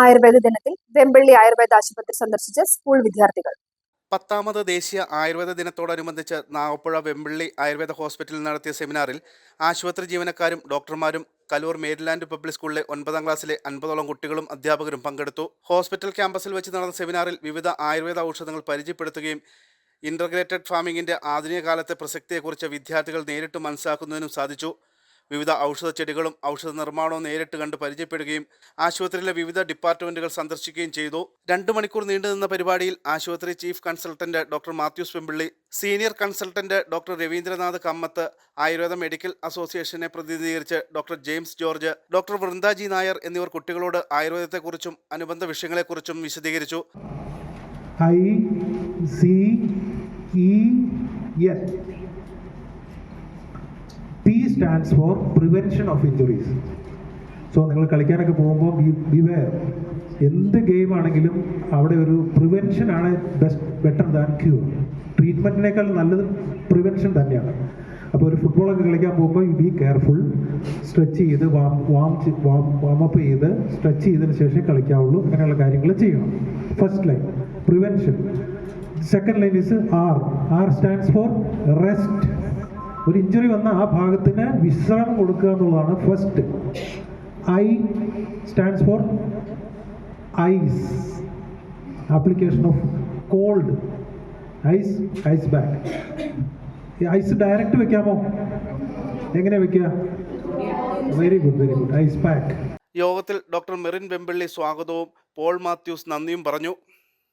ആയുർവേദ ദിനത്തിൽ വെമ്പള്ളി ആയുർവേദ ആശുപത്രി സന്ദർശിച്ച സ്കൂൾ വിദ്യാർത്ഥികൾ. പത്താമത് ദേശീയ ആയുർവേദ ദിനത്തോടനുബന്ധിച്ച് നാഗപ്പുഴ വെമ്പള്ളി ആയുർവേദ ഹോസ്പിറ്റലിൽ നടത്തിയ സെമിനാറിൽ ആശുപത്രി ജീവനക്കാരും ഡോക്ടർമാരും കലൂർ മേരിലാൻഡ് പബ്ലിക് സ്കൂളിലെ ഒൻപതാം ക്ലാസ്സിലെ അൻപതോളം കുട്ടികളും അധ്യാപകരും പങ്കെടുത്തു. ഹോസ്പിറ്റൽ ക്യാമ്പസിൽ വെച്ച് നടന്ന സെമിനാറിൽ വിവിധ ആയുർവേദ ഔഷധങ്ങൾ പരിചയപ്പെടുത്തുകയും ഇന്റർഗ്രേറ്റഡ് ഫാമിങ്ങിന്റെ ആധുനിക കാലത്തെ പ്രസക്തിയെക്കുറിച്ച് വിദ്യാർത്ഥികൾ നേരിട്ട് മനസ്സിലാക്കുന്നതിനും സാധിച്ചു. വിവിധ ഔഷധ ചെടികളും ഔഷധ നിർമ്മാണവും നേരിട്ട് കണ്ട് പരിചയപ്പെടുകയും ആശുപത്രിയിലെ വിവിധ ഡിപ്പാർട്ട്മെന്റുകൾ സന്ദർശിക്കുകയും ചെയ്തു രണ്ടു മണിക്കൂർ നീണ്ടുനിന്ന പരിപാടിയിൽ ആശുപത്രി chief consultant doctor Mathews Pembilly senior consultant doctor Ravindranath Kamath Ayurveda medical അസോസിയേഷനെ പ്രതിനിധീകരിച്ച് doctor James George doctor Vrindaji Nair എന്നിവർ കുട്ടികളോട് ആയുർവേദത്തെക്കുറിച്ചും അനുബന്ധ വിഷയങ്ങളെക്കുറിച്ചും വിശദീകരിച്ചു C. Stands for prevention of injuries. So നിങ്ങൾ കളിക്കാനൊക്കെ പോകുമ്പോൾ ബിവെയർ എന്ത് ഗെയിം ആണെങ്കിലും അവിടെ ഒരു പ്രിവെൻഷൻ ആണ് ബെസ്റ്റ് ബെറ്റർ ദാൻ ക്യൂർ ട്രീറ്റ്മെന്റിനേക്കാൾ നല്ലത് പ്രിവെൻഷൻ തന്നെയാണ്. അപ്പോൾ ഒരു ഫുട്ബോളൊക്കെ കളിക്കാൻ പോകുമ്പോൾ യു ബി കെയർഫുൾ സ്ട്രെച്ച് ചെയ്ത് വാം വാം വാം വാമപ്പ് ചെയ്ത് സ്ട്രെച്ച് ചെയ്തതിന് ശേഷം കളിക്കാവുള്ളൂ. അങ്ങനെയുള്ള കാര്യങ്ങൾ ചെയ്യണം. First line prevention second line is R R stands for rest ഒരു ഇഞ്ചുറി വന്ന ആ ഭാഗത്തിന് വിശ്രമം കൊടുക്കുക എന്നുള്ളതാണ് first I stands for ice application of cold ice ice bag ഈ ഐസ് ഡയറക്റ്റ് വെക്കാമോ? എങ്ങനെ വെക്കുക? Very good very good ice pack യോഗത്തിൽ ഡോക്ടർ മെറിൻ വെമ്പിള്ളി സ്വാഗതവും പോൾ മാത്യൂസ് നന്ദിയും പറഞ്ഞു.